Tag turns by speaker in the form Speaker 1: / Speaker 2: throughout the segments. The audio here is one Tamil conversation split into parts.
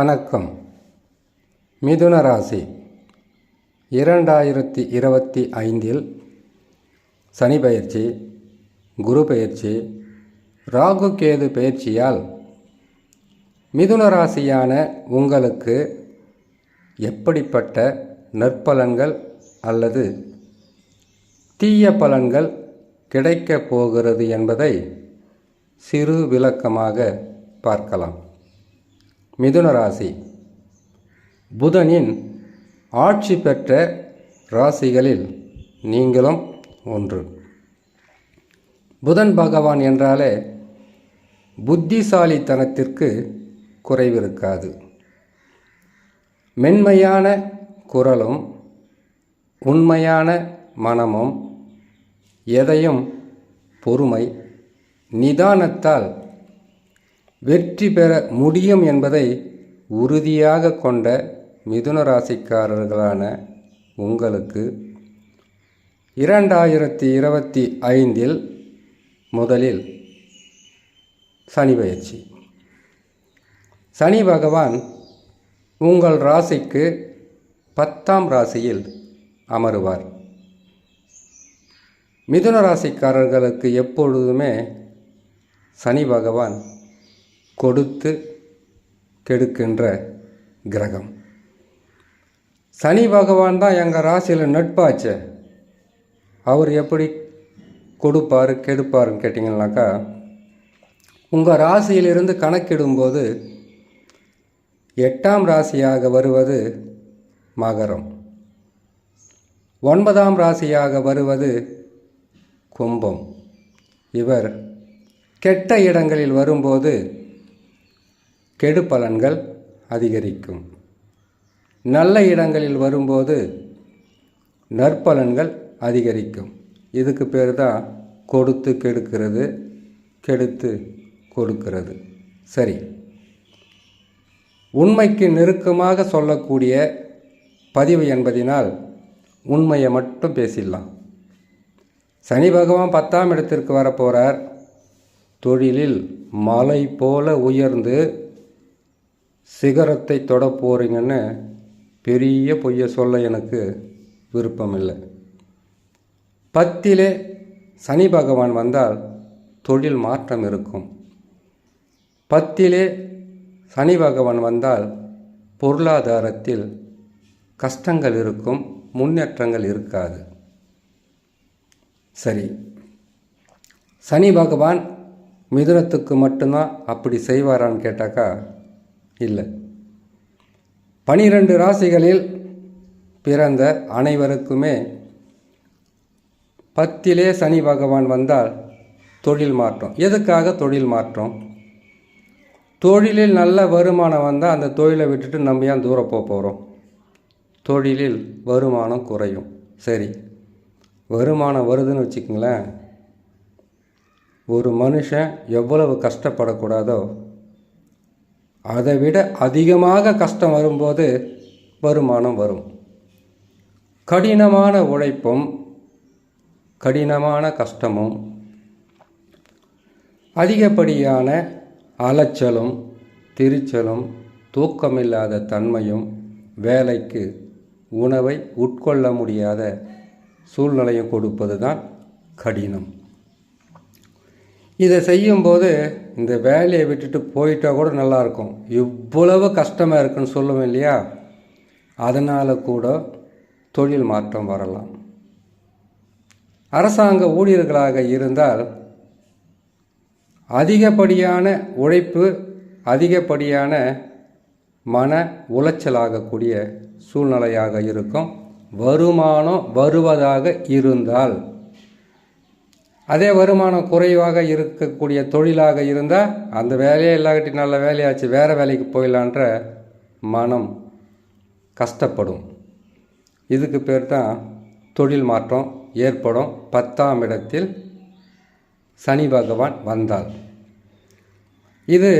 Speaker 1: வணக்கம். மிதுன ராசி. இரண்டாயிரத்தி இருபத்தி ஐந்தில் சனி பயிற்சி குரு பயிற்சி ராகு கேது பயிற்சியால் மிதுன ராசியான உங்களுக்கு எப்படிப்பட்ட நற்பலன்கள் அல்லது தீய பலன்கள் கிடைக்கப் போகிறது என்பதை சிறு விளக்கமாக பார்க்கலாம். மிதுன ராசி. புதனின் ஆட்சி பெற்ற ராசிகளில் நீங்களும் ஒன்று. புதன் பகவான் என்றாலே புத்திசாலித்தனத்திற்கு குறைவிருக்காது. மென்மையான குரலும் உண்மையான மனமும் எதையும் பொறுமை நிதானத்தால் வெற்றி பெற முடியும் என்பதை உறுதியாக கொண்ட மிதுன ராசிக்காரர்களான உங்களுக்கு இரண்டாயிரத்தி இருபத்தி ஐந்தில் முதலில் சனி பயிற்சி. சனி பகவான் உங்கள் ராசிக்கு பத்தாம் ராசியில் அமருவார். மிதுன ராசிக்காரர்களுக்கு எப்பொழுதுமே சனி பகவான் கொடுத்து கெடுக்கின்ற கிரகம். சனி பகவான் தான் எங்கள் ராசியில் நட்பாச்சே. அவர் எப்படி கொடுப்பார் கெடுப்பாருன்னு கேட்டிங்கனாக்கா உங்கள் ராசியிலிருந்து கணக்கிடும்போது எட்டாம் ராசியாக வருவது மகரம். ஒன்பதாம் ராசியாக வருவது கும்பம். இவர் கெட்ட இடங்களில் வரும்போது கெடு பலன்கள் அதிகரிக்கும். நல்ல இடங்களில் வரும்போது நற்பலன்கள் அதிகரிக்கும். இதுக்கு பேர் தான் கொடுத்து கெடுக்கிறது கெடுத்து கொடுக்கிறது. சரி. உண்மைக்கு நெருக்கமாக சொல்லக்கூடிய பதிவு என்பதினால் உண்மையை மட்டும் பேசிடலாம். சனி பகவான் பத்தாம் இடத்திற்கு வரப்போகிறார் தொழிலில் மலை போல உயர்ந்து சிகரத்தை தொட போகிறீங்கன்னு பெரிய பொய்யை சொல்ல எனக்கு விருப்பம் இல்லை பத்திலே சனி பகவான் வந்தால் தொழில் மாற்றம் இருக்கும். பத்திலே சனி பகவான் வந்தால் பொருளாதாரத்தில் கஷ்டங்கள் இருக்கும் முன்னேற்றங்கள் இருக்காது. சரி. சனி பகவான் மிதுனத்துக்கு மட்டும்தான் அப்படி செய்வாரான்னு கேட்டாக்கா இல்லை. பனிரெண்டு ராசிகளில் பிறந்த அனைவருக்குமே பத்திலே சனி பகவான் வந்தால் தொழில் மாற்றம். எதுக்காக தொழில் மாற்றம்? தொழிலில் நல்ல வருமானம் வந்தால் அந்த தொழிலை விட்டுட்டு நம்ம ஏன் தூரம் போக போகிறோம் தொழிலில் வருமானம் குறையும். சரி. வருமானம் வருதுன்னு வச்சுக்கங்களேன். ஒரு மனுஷன் எவ்வளவு கஷ்டப்படக்கூடாதோ அதை விட அதிகமாக கஷ்டம் வரும்போது வருமானம் வரும். கடினமான உழைப்பும் கடினமான கஷ்டமும் அதிகப்படியான அலைச்சலும் திரிச்சலும் தூக்கமில்லாத தன்மையும் வேலைக்கு உணவை உட்கொள்ள முடியாத சூழ்நிலையும் கொடுப்பது தான் கடினம். இதை செய்யும்போது இந்த வேலையை விட்டுட்டு போயிட்டால் கூட நல்லாயிருக்கும். இவ்வளவு கஷ்டமாக இருக்குன்னு சொல்லுவேன் இல்லையா? அதனால் கூட தொழில் மாற்றம் வரலாம். அரசாங்க ஊழியர்களாக இருந்தால் அதிகப்படியான உழைப்பு அதிகப்படியான மன உளைச்சலாகக்கூடிய சூழ்நிலையாக இருக்கும். வருமானம் வருவதாக இருந்தால் அதே வருமானம் குறைவாக இருக்கக்கூடிய தொழிலாக இருந்தால் அந்த வேலையே இல்லாட்டி நல்ல வேலையாச்சு வேறு வேலைக்கு போயிடலான்ற மனம் கஷ்டப்படும். இதுக்கு பேர் தான் தொழில் மாற்றம் ஏற்படும். பத்தாம் இடத்தில் சனி பகவான் வந்தால். இது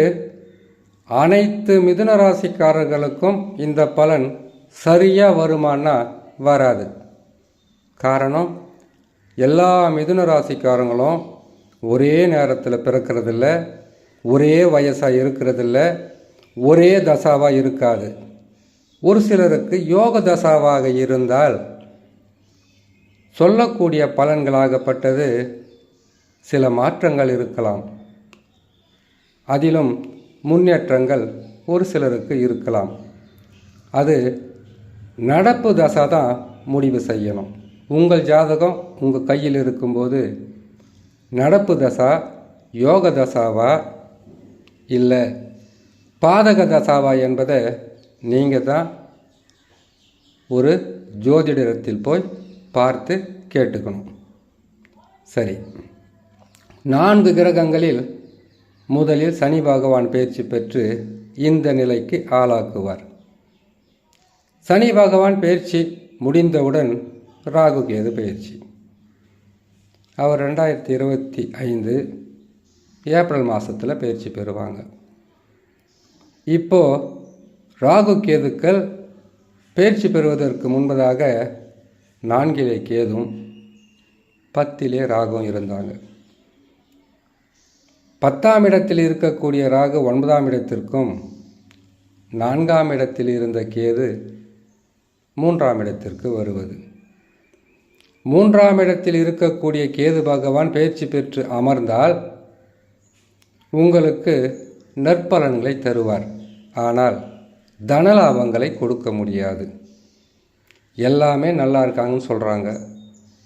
Speaker 1: அனைத்து மிதுன ராசிக்காரர்களுக்கும் இந்த பலன் சரியாக வருமானா வராது. காரணம் எல்லா மிதுன ராசிக்காரங்களும் ஒரே நேரத்தில் பிறக்கிறதில்ல ஒரே வயசாக இருக்கிறதில்ல ஒரே தசாவாக இருக்காது. ஒரு சிலருக்கு யோக தசாவாக இருந்தால் சொல்லக்கூடிய பலன்களாகப்பட்டது சில மாற்றங்கள் இருக்கலாம். அதிலும் முன்னேற்றங்கள் ஒரு சிலருக்கு இருக்கலாம். அது நடப்பு தசை தான் முடிவு செய்யணும். உங்கள் ஜாதகம் உங்கள் கையில் இருக்கும்போது நடப்பு தசா யோக தசாவா இல்லை பாதக தசாவா என்பதை நீங்கள் தான் ஒரு ஜோதிடத்தில் போய் பார்த்து கேட்டுக்கணும். சரி. நான்கு கிரகங்களில் முதலில் சனி பகவான் பயிற்சி பெற்று இந்த நிலைக்கு ஆளாக்குவார். சனி பகவான் பயிற்சி முடிந்தவுடன் ராகு கேது பயிற்சி. அவர் ரெண்டாயிரத்தி இருபத்தி ஐந்து ஏப்ரல் மாதத்தில் பயிற்சி பெறுவாங்க. இப்போது ராகு கேதுக்கள் பயிற்சி பெறுவதற்கு முன்பதாக நான்கிலே கேதும் பத்திலே ராகும் இருந்தாங்க. பத்தாம் இடத்தில் இருக்கக்கூடிய ராகு ஒன்பதாம் இடத்திற்கும் நான்காம் இடத்தில் இருந்த கேது மூன்றாம் இடத்திற்கு வருவது. மூன்றாம் இடத்தில் இருக்கக்கூடிய கேது பகவான் பயிற்சி பெற்று அமர்ந்தால் உங்களுக்கு நற்பலன்களை தருவார். ஆனால் தனலாபங்களை கொடுக்க முடியாது. எல்லாமே நல்லா இருக்காங்கன்னு சொல்கிறாங்க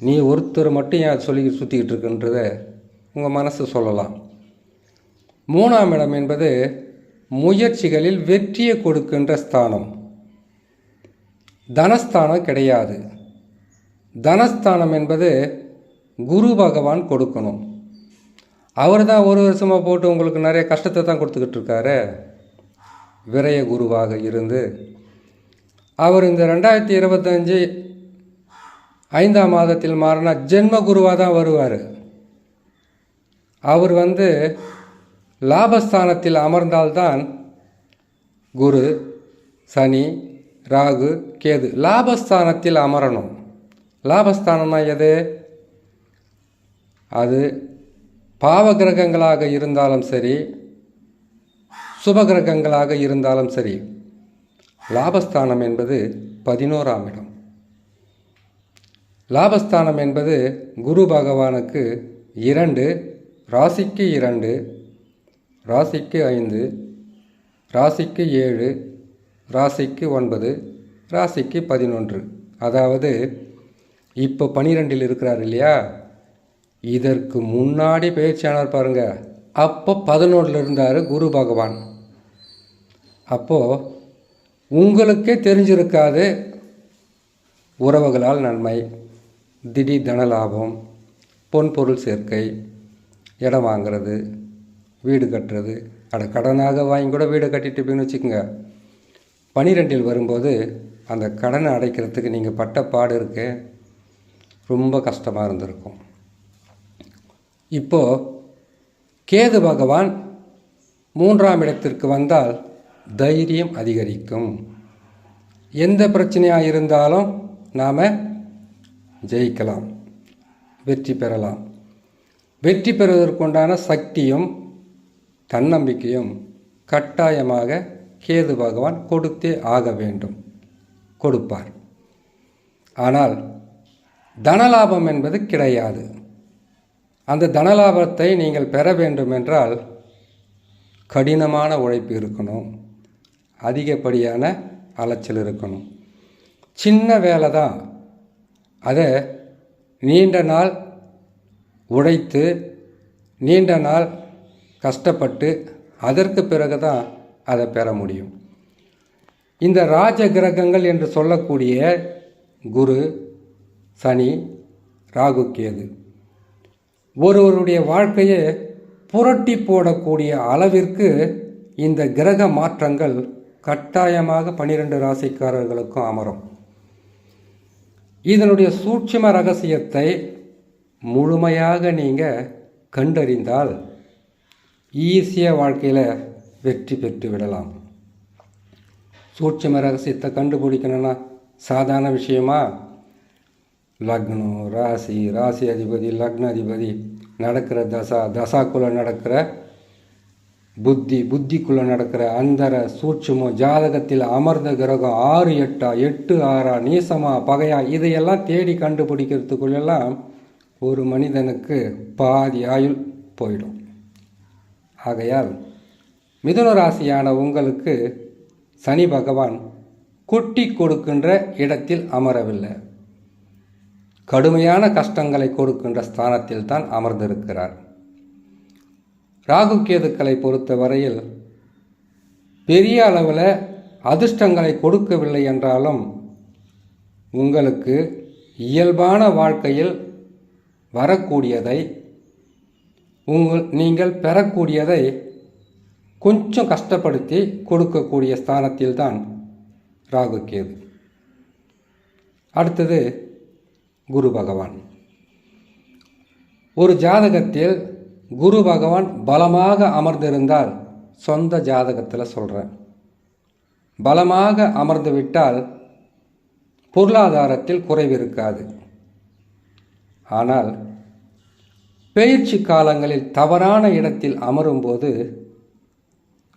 Speaker 1: நீ ஒருத்தர் மட்டும் ஏன் சொல்லி சுற்றிக்கிட்டு இருக்குன்றத உங்கள் மனசு சொல்லலாம். மூணாம் இடம் என்பது முயற்சிகளில் வெற்றியை கொடுக்கின்ற ஸ்தானம். தனஸ்தானம் கிடையாது. தனஸ்தானம் என்பது குரு பகவான் கொடுக்கணும். அவர் தான் ஒரு வருஷமாக போட்டு உங்களுக்கு நிறைய கஷ்டத்தை தான் கொடுத்துக்கிட்டு இருக்காரு. விரய குருவாக இருந்து அவர் இந்த ரெண்டாயிரத்தி இருபத்தஞ்சி ஐந்தாம் மாதத்தில் மாறினா ஜென்ம குருவாக தான் வருவார். அவர் வந்து லாபஸ்தானத்தில் அமர்ந்தால்தான் குரு சனி ராகு கேது லாபஸ்தானத்தில் அமரணும். லாபஸ்தானம்னா எது? அது பாவ கிரகங்களாக இருந்தாலும் சரி சுப கிரகங்களாக இருந்தாலும் சரி லாபஸ்தானம் என்பது பதினோராம் இடம். லாபஸ்தானம் என்பது குரு பகவானுக்கு இரண்டு ராசிக்கு இரண்டு ராசிக்கு ஐந்து ராசிக்கு ஏழு ராசிக்கு ஒன்பது ராசிக்கு பதினொன்று. அதாவது இப்போ பனிரெண்டில் இருக்கிறார் இல்லையா? இதற்கு முன்னாடி பேச்சாளர் பாருங்கள் அப்போ பதினொன்றில் இருந்தார் குரு பகவான். அப்போது உங்களுக்கே தெரிஞ்சிருக்காது உறவுகளால் நன்மை திடீர் தன லாபம் பொன்பொருள் சேர்க்கை இடம் வாங்கிறது வீடு கட்டுறது. அட கடனாக வாங்கி கூட வீடு கட்டிட்டு போயின்னு வச்சுக்கோங்க. பனிரெண்டில் வரும்போது அந்த கடனை அடைக்கிறதுக்கு நீங்கள் பட்ட பாடு இருக்குது ரொம்ப கஷ்டமாக இருந்திருக்கும். இப்போது கேது பகவான் மூன்றாம் இடத்திற்கு வந்தால் தைரியம் அதிகரிக்கும். எந்த பிரச்சனையாக இருந்தாலும் நாம் ஜெயிக்கலாம். வெற்றி பெறலாம். வெற்றி பெறுவதற்குண்டான சக்தியும் தன்னம்பிக்கையும் கட்டாயமாக கேது பகவான் கொடுத்தே ஆக வேண்டும். கொடுப்பார். ஆனால் தனலாபம் என்பது கிடையாது. அந்த தனலாபத்தை நீங்கள் பெற வேண்டும் என்றால் கடினமான உழைப்பு இருக்கணும். அதிகப்படியான அலைச்சல் இருக்கணும். சின்ன வேலை தான். அதை நீண்ட நாள் உழைத்து நீண்ட நாள் கஷ்டப்பட்டு அதற்கு பிறகு தான் அதை பெற முடியும். இந்த ராஜ கிரகங்கள் என்று சொல்லக்கூடிய குரு சனி ராகு கேது. ஒருவருடைய வாழ்க்கையை புரட்டி போடக்கூடிய அளவிற்கு இந்த கிரக மாற்றங்கள் கட்டாயமாக பனிரெண்டு ராசிக்காரர்களுக்கும் அமரும். இதனுடைய சூட்சும ரகசியத்தை முழுமையாக நீங்கள் கண்டறிந்தால் ஈஸியாக வாழ்க்கையில் வெற்றி பெற்று விடலாம். சூட்சும ரகசியத்தை கண்டுபிடிக்கணும்னா சாதாரண விஷயமா? லக்னம் ராசி ராசி அதிபதி லக்ன அதிபதி நடக்கிற தசா தசாக்குள்ள நடக்கிற புத்தி புத்திக்குள்ளே நடக்கிற அந்தர சூட்சுமம் ஜாதகத்தில் அமர்ந்த கிரகம் ஆறு எட்டா எட்டு ஆறா நீசமா பகையா இதையெல்லாம் தேடி கண்டுபிடிக்கிறதுக்குள்ளெல்லாம் ஒரு மனிதனுக்கு பாதி ஆயுள் போயிடும். ஆகையால் மிதுன ராசியான உங்களுக்கு சனி பகவான் குட்டி கொடுக்கின்ற இடத்தில் அமரவில்லை. கடுமையான கஷ்டங்களை கொடுக்கின்ற ஸ்தானத்தில் தான் அமர்ந்திருக்கிறார். ராகு கேதுக்களை பொறுத்த வரையில் பெரிய அளவில் அதிர்ஷ்டங்களை கொடுக்கவில்லை என்றாலும் உங்களுக்கு இயல்பான வாழ்க்கையில் வரக்கூடியதை உங்கள் நீங்கள் பெறக்கூடியதை கொஞ்சம் கஷ்டப்படுத்தி கொடுக்கக்கூடிய ஸ்தானத்தில் தான் ராகு கேது. அடுத்தது குரு பகவான். ஒரு ஜாதகத்தில் குரு பகவான் பலமாக அமர்ந்திருந்தால் சொந்த ஜாதகத்தில் சொல்கிறேன் பலமாக அமர்ந்து விட்டால் பொருளாதாரத்தில் குறைவு இருக்காது. ஆனால் பயிற்சி காலங்களில் தவறான இடத்தில் அமரும்போது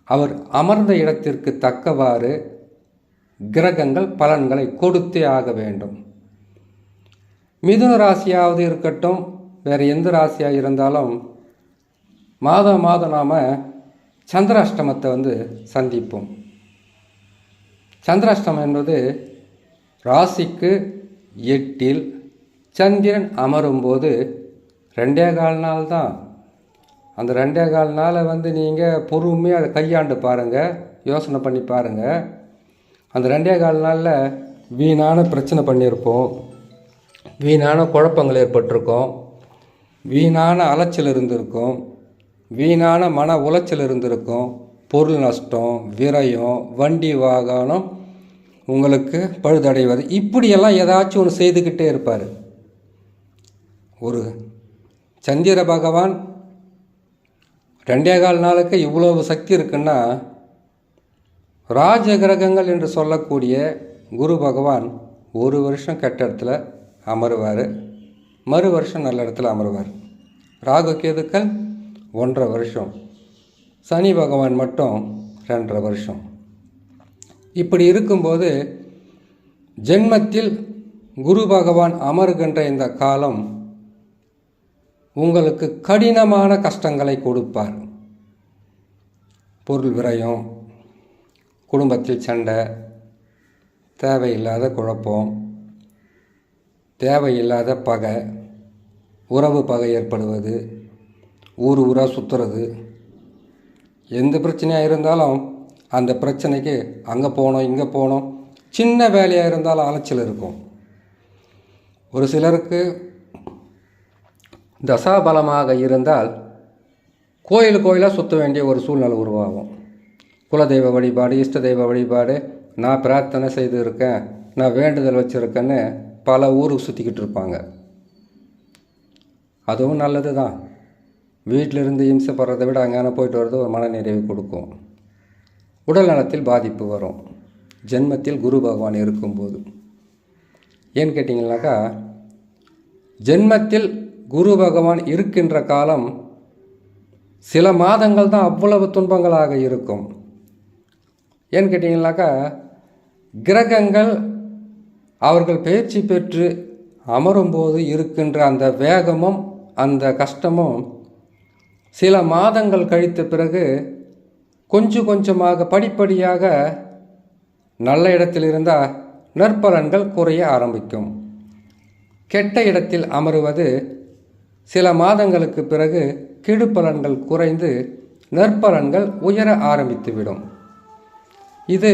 Speaker 1: அவர் அமர்ந்த இடத்திற்கு தக்கவாறு கிரகங்கள் பலன்களை கொடுத்தே ஆக வேண்டும். மிதுன ராசியாவது இருக்கட்டும் வேறு எந்த ராசியாக இருந்தாலும் மாதம் மாதம் நாம் சந்திராஷ்டமத்தை வந்து சந்திப்போம். சந்திராஷ்டமம் என்பது ராசிக்கு எட்டில் சந்திரன் அமரும்போது ரெண்டே கால் நாள் தான். அந்த ரெண்டே கால் நாளை வந்து நீங்கள் பொறுமையாக அதை கையாண்டு பாருங்கள் யோசனை பண்ணி பாருங்கள் அந்த ரெண்டே கால் நாளில் வீணான பிரச்சனை பண்ணியிருப்போம். வீணான குழப்பங்கள் ஏற்பட்டிருக்கும். வீணான அலைச்சல் இருந்திருக்கும். வீணான மன உளைச்சல் இருந்திருக்கும். பொருள் நஷ்டம் விரயம் வண்டி வாகனம் உங்களுக்கு பழுதடைவது. இப்படியெல்லாம் ஏதாச்சும் ஒன்று செய்துக்கிட்டே இருப்பார். ஒரு சந்திர பகவான் ரெண்டே கால் நாளுக்கு இவ்வளவு சக்தி இருக்குன்னா ராஜ கிரகங்கள் என்று சொல்லக்கூடிய குரு பகவான் ஒரு வருஷம் கெட்ட இடத்துல அமருவார். மறு வருஷம் நல்ல இடத்துல அமருவார். ராகு கேதுக்கள் ஒன்றரை வருஷம். சனி பகவான் மட்டும் ரெண்டரை வருஷம். இப்படி இருக்கும்போது ஜென்மத்தில் குரு பகவான் அமருகின்ற இந்த காலம் உங்களுக்கு கடினமான கஷ்டங்களை கொடுப்பார். பொருள் விரயம் குடும்பத்தில் சண்டை தேவையில்லாத குழப்பம் தேவையில்லாத பகை உறவு பகை ஏற்படுவது ஊர் ஊராக சுற்றுறது எந்த பிரச்சனையாக இருந்தாலும் அந்த பிரச்சனைக்கு அங்கே போனோம் இங்கே போனோம் சின்ன வேலையாக இருந்தாலும் அலைச்சல் இருக்கும். ஒரு சிலருக்கு தசாபலமாக இருந்தால் கோயில் கோயிலாக சுற்ற வேண்டிய ஒரு சூழ்நிலை உருவாகும். குலதெய்வ வழிபாடு இஷ்ட தெய்வ வழிபாடு நான் பிரார்த்தனை செய்து இருக்கேன் நான் வேண்டுதல் வச்சுருக்கேன்னு பல ஊருக்கு சுற்றிக்கிட்டு இருப்பாங்க. அதுவும் நல்லது தான் வீட்டில் இருந்து இம்சப்படுறதை விட அங்கே போயிட்டு வர்றது ஒரு மனநிறைவு கொடுக்கும். உடல் நலத்தில் பாதிப்பு வரும். ஜென்மத்தில் குரு பகவான் இருக்கும்போது. ஏன்னு கேட்டிங்கனாக்கா ஜென்மத்தில் குரு பகவான் இருக்கின்ற காலம் சில மாதங்கள் தான் அவ்வளவு துன்பங்களாக இருக்கும். ஏன்னு கேட்டிங்கனாக்கா கிரகங்கள் அவர்கள் பயிற்சி பெற்று அமரும்போது இருக்கின்ற அந்த வேகமும் அந்த கஷ்டமும் சில மாதங்கள் கழித்த பிறகு கொஞ்சம் கொஞ்சமாக படிப்படியாக நல்ல இடத்தில் இருந்தால் நற்பலன்கள் குறைய ஆரம்பிக்கும். கெட்ட இடத்தில் அமருவது சில மாதங்களுக்கு பிறகு கெடுபலன்கள் குறைந்து நற்பலன்கள் உயர ஆரம்பித்துவிடும். இது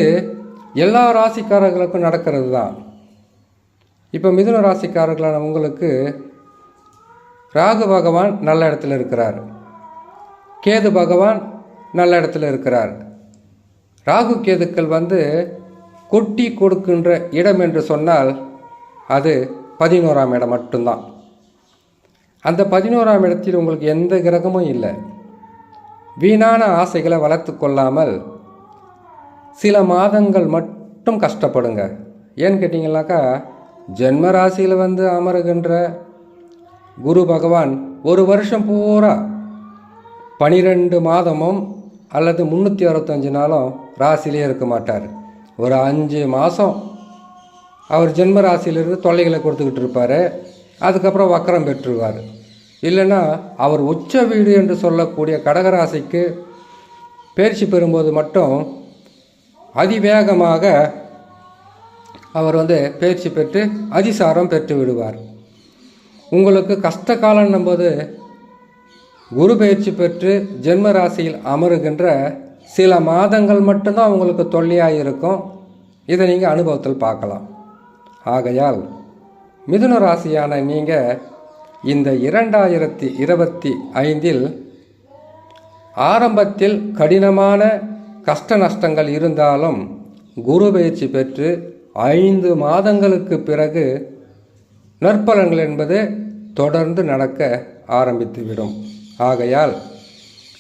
Speaker 1: எல்லா ராசிக்காரர்களுக்கும் நடக்கிறது தான் இப்போ மிதுன ராசிக்காரர்களான உங்களுக்கு ராகு பகவான் நல்ல இடத்துல இருக்கிறார். கேது பகவான் நல்ல இடத்துல இருக்கிறார். ராகு கேதுக்கள் வந்து கொட்டி கொடுக்கின்ற இடம் என்று சொன்னால் அது பதினோராம் இடம் மட்டும்தான். அந்த பதினோராம் இடத்தில் உங்களுக்கு எந்த கிரகமும் இல்லை. வீணான ஆசைகளை வளர்த்து கொள்ளாமல் சில மாதங்கள் மட்டும் கஷ்டப்படுங்க. ஏன்னு கேட்டிங்கனாக்கா ஜென்ம ராசியில் வந்து அமருகின்ற குரு பகவான் ஒரு வருஷம் பூரா பனிரெண்டு மாதமும் அல்லது முந்நூற்றி அறுபத்தஞ்சு நாளும் ராசிலேயே இருக்க மாட்டார். ஒரு அஞ்சு மாதம் அவர் ஜென்ம ராசியிலிருந்து தொல்லைகளை கொடுத்துக்கிட்டு இருப்பார். அதுக்கப்புறம் வக்கரம் பெற்றுவார். இல்லைன்னா அவர் உச்ச வீடு என்று சொல்லக்கூடிய கடகராசிக்கு பயிற்சி பெறும்போது மட்டும் அதிவேகமாக அவர் வந்து பயிற்சி பெற்று அதிசாரம் பெற்று விடுவார். உங்களுக்கு கஷ்ட காலம் போது குரு பயிற்சி பெற்று ஜென்ம ராசியில் அமருகின்ற சில மாதங்கள் மட்டும்தான் உங்களுக்கு தொல்லையாக இருக்கும். இதை நீங்கள் அனுபவத்தில் பார்க்கலாம். ஆகையால் மிதுன ராசியான நீங்கள் இந்த இரண்டாயிரத்தி இருபத்தி ஐந்தில் ஆரம்பத்தில் கடினமான கஷ்ட நஷ்டங்கள் இருந்தாலும் குரு பயிற்சி பெற்று ஐந்து மாதங்களுக்கு பிறகு நற்பலன்கள் என்பது தொடர்ந்து நடக்க ஆரம்பித்துவிடும். ஆகையால்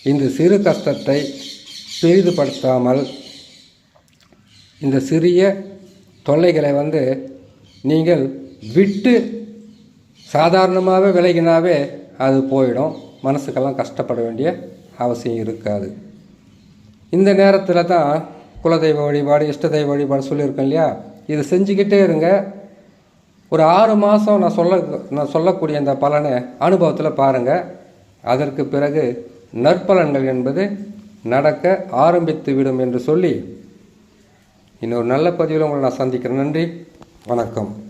Speaker 1: இந்த சிறு கஷ்டத்தை பெரிதுபடுத்தாமல் இந்த சிறிய தொல்லைகளை வந்து நீங்கள் விட்டு சாதாரணமாகவே விலகினாவே அது போயிடும். மனசுக்கெல்லாம் கஷ்டப்பட வேண்டிய அவசியம் இருக்காது. இந்த நேரத்தில் தான் குலதெய்வ வழிபாடு இஷ்ட தெய்வ வழிபாடு சொல்லியிருக்கேன் இல்லையா? இதை செஞ்சுக்கிட்டே இருங்க. ஒரு ஆறு மாதம் நான் சொல்ல நான் சொல்லக்கூடிய இந்த பலனை அனுபவத்தில் பாருங்கள் அதற்கு பிறகு நற்பலன்கள் என்பது நடக்க ஆரம்பித்து விடும் என்று சொல்லி இன்னொரு நல்ல பதிவில் உங்களை நான் சந்திக்கிறேன். நன்றி. வணக்கம்.